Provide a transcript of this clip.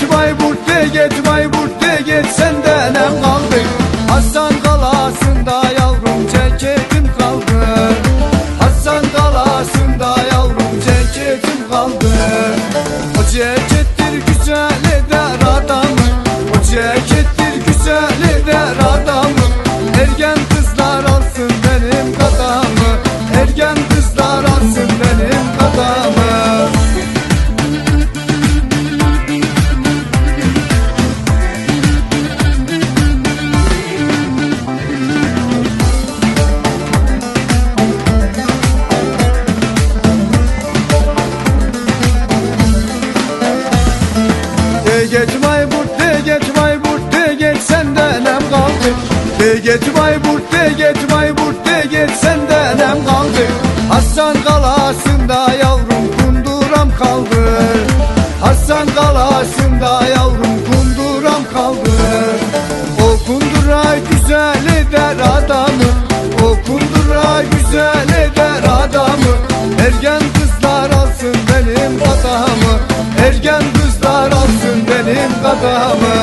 geç Bayburt de geç Bayburt de geç senden hem kaldı. Hasan kalasında yavrum ceketim kaldı. Hasan kalasında yavrum ceketim kaldı. O cekettir güzel eder adamı. O cekettir güzel eder adamı. Ergen geç Bayburt de geç Bayburt de geç senden hem kaldı. De geç Bayburt de geç Bayburt de geç senden hem kaldı. Hasan kaldı babamı